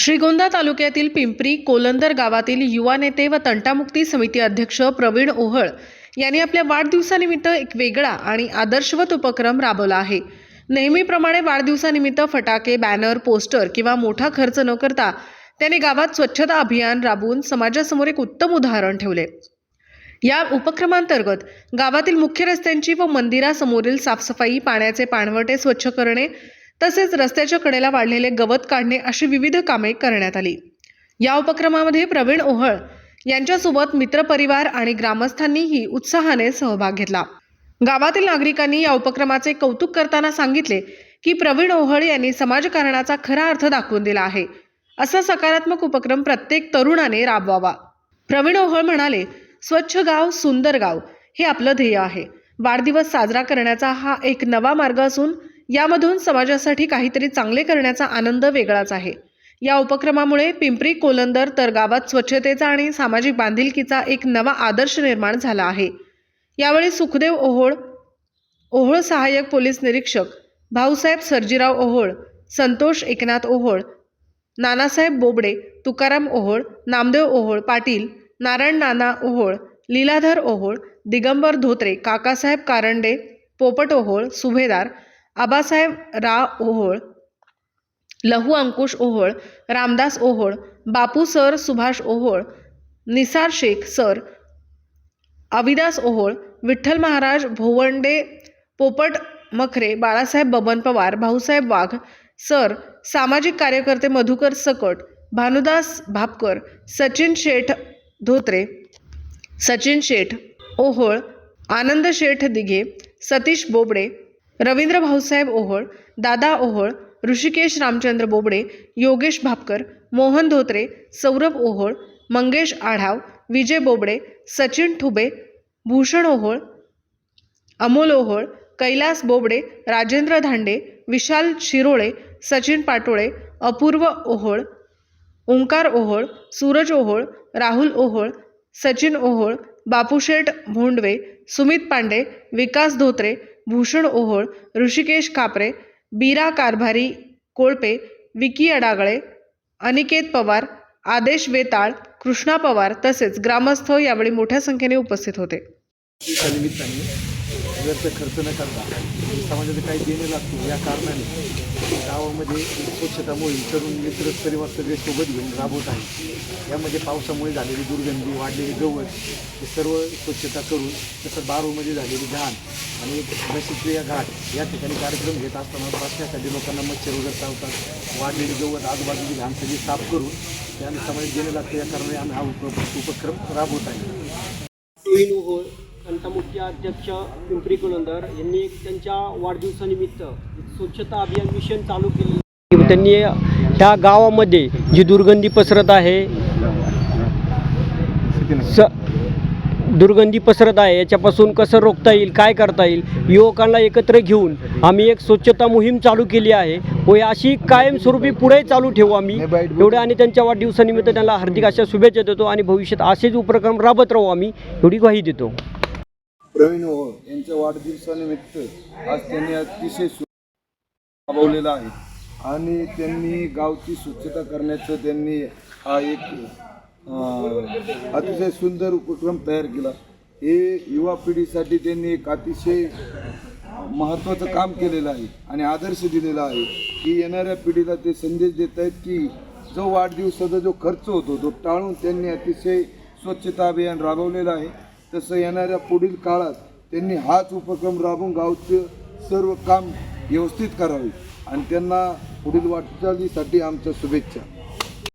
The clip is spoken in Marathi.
श्रीगोंदा तालुक्यातील पिंपरी कोलंदर गावातील युवा नेते व तंटामुक्ती समिती अध्यक्ष प्रवीण ओहळ यांनी आपल्या वाढदिवसानिमित्त एक वेगळा आणि आदर्शवत उपक्रम राबवला आहे. नेहमीप्रमाणे वाढदिवसानिमित्त फटाके बॅनर पोस्टर किंवा मोठा खर्च न करता त्याने गावात स्वच्छता अभियान राबवून समाजासमोर एक उत्तम उदाहरण ठेवले. या उपक्रमांतर्गत गावातील मुख्य रस्त्यांची व मंदिरासमोरील साफसफाई पाण्याचे पाणवटे स्वच्छ करणे तसेच रस्त्याच्या कडेला वाढलेले गवत काढणे अशी विविध कामे करण्यात आली. या उपक्रमामध्ये प्रवीण ओहळ यांच्यासोबत मित्रपरिवार आणि ग्रामस्थांनीही उत्साहाने सहभाग घेतला. गावातील नागरिकांनी या उपक्रमाचे कौतुक करताना सांगितले की प्रवीण ओहळ यांनी समाजकारणाचा खरा अर्थ दाखवून दिला आहे. असा सकारात्मक उपक्रम प्रत्येक तरुणाने राबवावा. प्रवीण ओहळ म्हणाले स्वच्छ गाव सुंदर गाव हे आपलं ध्येय आहे. वाढदिवस साजरा करण्याचा हा एक नवा मार्ग असून यामधून समाजासाठी काहीतरी चांगले करण्याचा आनंद वेगळाच आहे. या उपक्रमामुळे पिंपरी कोलंदर तर गावात स्वच्छतेचा आणि सामाजिक बांधिलकीचा एक नवा आदर्श निर्माण झाला आहे. यावेळी सुखदेव ओहोळ ओहोळ सहाय्यक पोलीस निरीक्षक भाऊसाहेब सर्जीराव ओहोळ संतोष एकनाथ ओहोळ नानासाहेब बोबडे तुकाराम ओहोळ नामदेव ओहोळ पाटील नारायण नाना ओहोळ लीलाधर ओहोळ दिगंबर धोत्रे काकासाहेब कारंडे पोपट ओहोळ सुभेदार Abasaheb Rao Ohol Lahu Ankush Ohol Ramdas Ohol Bapu sir Subhash Ohol Nisar Shaikh sir Avidas Ohol Vitthal Maharaj Bhowande Popat Makhare Balasaheb Baban Pawar Bhausaheb Wagh sir सामाजिक कार्यकर्ते मधुकर सकट भानुदास भापकर सचिन शेठ धोत्रे सचिन शेठ ओहोळ आनंद शेठ दिघे सतीश बोबडे रवींद्र भाऊसाहेब ओहोळ दादा ओहोळ ऋषिकेश रामचंद्र बोबडे योगेश भापकर मोहन धोत्रे सौरभ ओहोळ मंगेश आढाव विजय बोबडे सचिन ठुबे भूषण ओहोळ अमोल ओहोळ कैलास बोबडे राजेंद्र धांडे विशाल शिरोळे सचिन पाटोळे अपूर्व ओहोळ ओंकार ओहोळ सूरज ओहोळ राहुल ओहोळ सचिन ओहोळ बापूशेठ भोंडवे सुमित पांडे विकास धोत्रे भूषण ओहोळ ऋषिकेश कापरे बीरा कारभारी कोळपे विकी अडागळे अनिकेत पवार आदेश वेताळ कृष्णा पवार तसेच ग्रामस्थ यावेळी मोठ्या संख्येने उपस्थित होते. व्यर्थ खर्च न करता समाजाचं काही देणं लागतो या कारणाने गावामध्ये स्वच्छता मोहीम तरुण मित्र परिवार सगळे सोबत घेऊन राबवत आहे यामध्ये पावसामुळे झालेली दुर्गंधी वाढलेली गवत हे सर्व स्वच्छता करून तसं बारूमध्ये झालेली घाण आणि रसिक्रिया घाट या ठिकाणी कार्यक्रम घेत असताना बसण्यासाठी लोकांना मच्छर वगैरे चावतात. वाढलेली गवत आजूबाजूची घाण सगळी साफ करून त्याने समाजात देणे लागतं. या कारणाने आम्ही हा उप उपक्रम राबवत आहे. तंटामुक्ती अध्यक्ष पिंपरी कुलंदर यांनी एक त्यांच्या वाढदिवसानिमित्त स्वच्छता अभियान मिशन चालू केले त्यांनी ह्या गावामध्ये जी दुर्गंधी पसरत आहे स दुर्गंधी पसरत आहे याच्यापासून कसं रोखता येईल काय करता येईल युवकांना एकत्र घेऊन आम्ही एक स्वच्छता मोहीम चालू केली आहे. व अशी कायमस्वरूपी पुढे चालू ठेवू आम्ही. एवढे आणि त्यांच्या वाढदिवसानिमित्त त्यांना हार्दिक अशा शुभेच्छा देतो आणि भविष्यात असेच उपक्रम राबत राहू आम्ही एवढी ग्वाही देतो. प्रवीण हो यांच्या वाढदिवसानिमित्त आज त्यांनी अतिशय सु राबवलेला आहे. आणि त्यांनी गावची स्वच्छता करण्याचं त्यांनी हा एक अतिशय सुंदर उपक्रम तयार केला. हे युवा पिढीसाठी त्यांनी एक अतिशय महत्त्वाचं काम केलेलं आहे आणि आदर्श दिलेला आहे की येणाऱ्या पिढीला ते संदेश देत आहेत की जो वाढदिवसाचा जो खर्च होतो तो टाळून त्यांनी अतिशय स्वच्छता अभियान राबवलेलं आहे. तसं येणाऱ्या पुढील काळात त्यांनी हाच उपक्रम राबवून गावचं सर्व काम व्यवस्थित करावे. आणि त्यांना पुढील वाटचालीसाठी आमच्या शुभेच्छा.